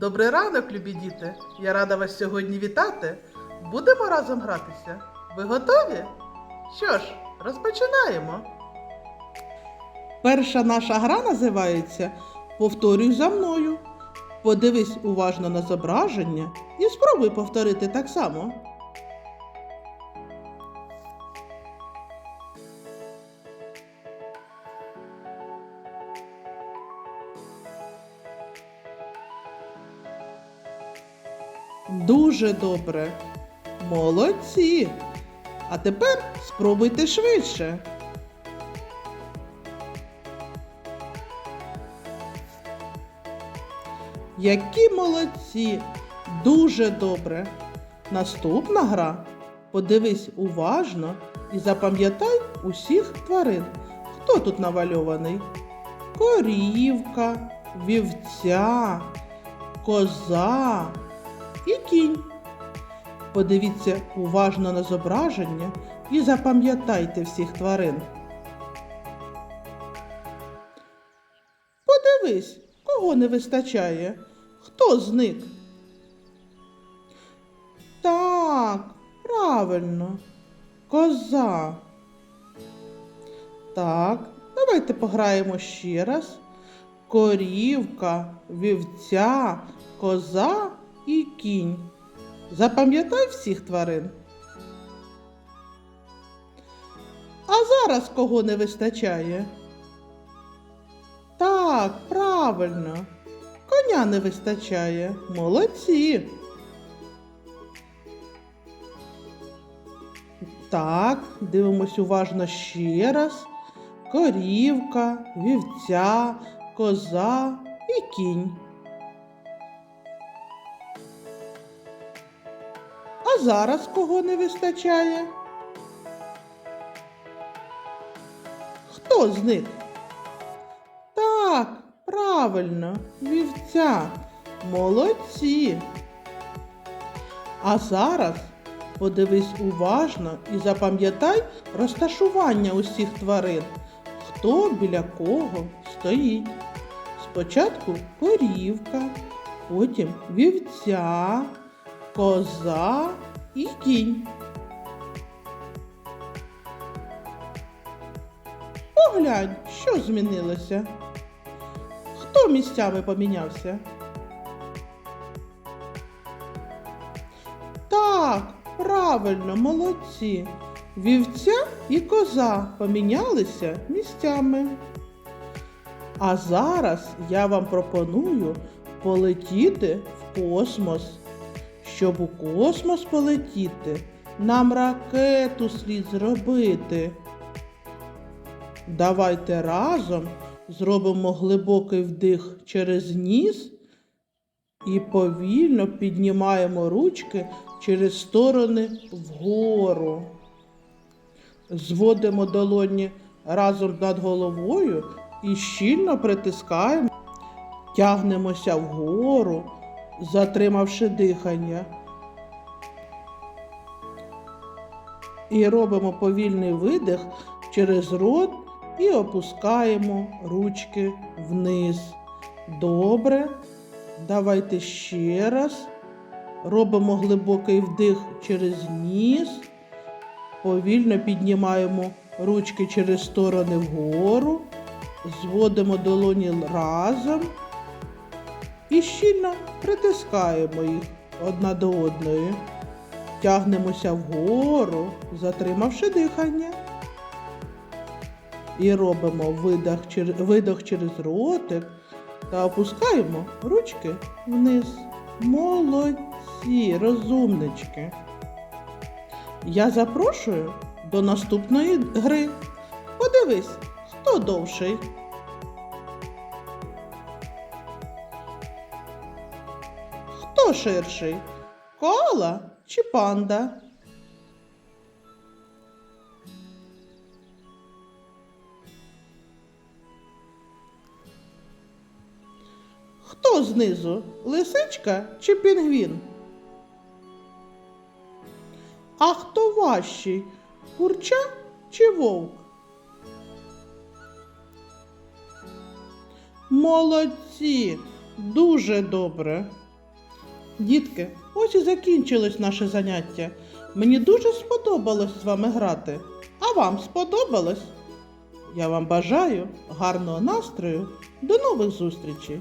Добрий ранок, любі діти! Я рада вас сьогодні вітати. Будемо разом гратися. Ви готові? Що ж, розпочинаємо. Перша наша гра називається Повторюй за мною. Подивись уважно на зображення і спробуй повторити так само. Дуже добре. Молодці. А тепер спробуйте швидше. Які молодці! Дуже добре. Наступна гра. Подивись уважно і запам'ятай усіх тварин. Хто тут намальований? Корівка, вівця, коза і кінь. Подивіться уважно на зображення і запам'ятайте всіх тварин. Подивись, кого не вистачає? Хто зник? Так, правильно, коза. Так, давайте пограємо ще раз. Корівка, вівця, коза і кінь. Запам'ятай всіх тварин. А зараз кого не вистачає? Так, правильно. Коня не вистачає. Молодці. Так, дивимось уважно ще раз. Корівка, вівця, коза і кінь. Зараз кого не вистачає? Хто з них? Так, правильно, вівця. Молодці. А зараз подивись уважно і запам'ятай розташування усіх тварин. Хто біля кого стоїть. Спочатку корівка, потім вівця, коза і кінь. Поглянь, що змінилося. Хто місцями помінявся? Так, правильно, молодці. Вівця і коза помінялися місцями. А зараз я вам пропоную полетіти в космос. Щоб у космос полетіти, нам ракету слід зробити. Давайте разом зробимо глибокий вдих через ніс і повільно піднімаємо ручки через сторони вгору. Зводимо долоні разом над головою і щільно притискаємо, тягнемося вгору, затримавши дихання. І робимо повільний видих через рот і опускаємо ручки вниз. Добре. Давайте ще раз. Робимо глибокий вдих через ніс. Повільно піднімаємо ручки через сторони вгору. Зводимо долоні разом і щільно притискаємо їх одна до одної. Тягнемося вгору, затримавши дихання. І робимо видох через, видох через ротик та опускаємо ручки вниз. Молодці, розумнички. Я запрошую до наступної гри. Подивись, хто довший. Хто ширший? Коала чи панда? Хто знизу? Лисичка чи пінгвін? А хто важчий? Курча чи вовк? Молодці, дуже добре. Дітки, ось і закінчилось наше заняття. Мені дуже сподобалось з вами грати. А вам сподобалось? Я вам бажаю гарного настрою. До нових зустрічей!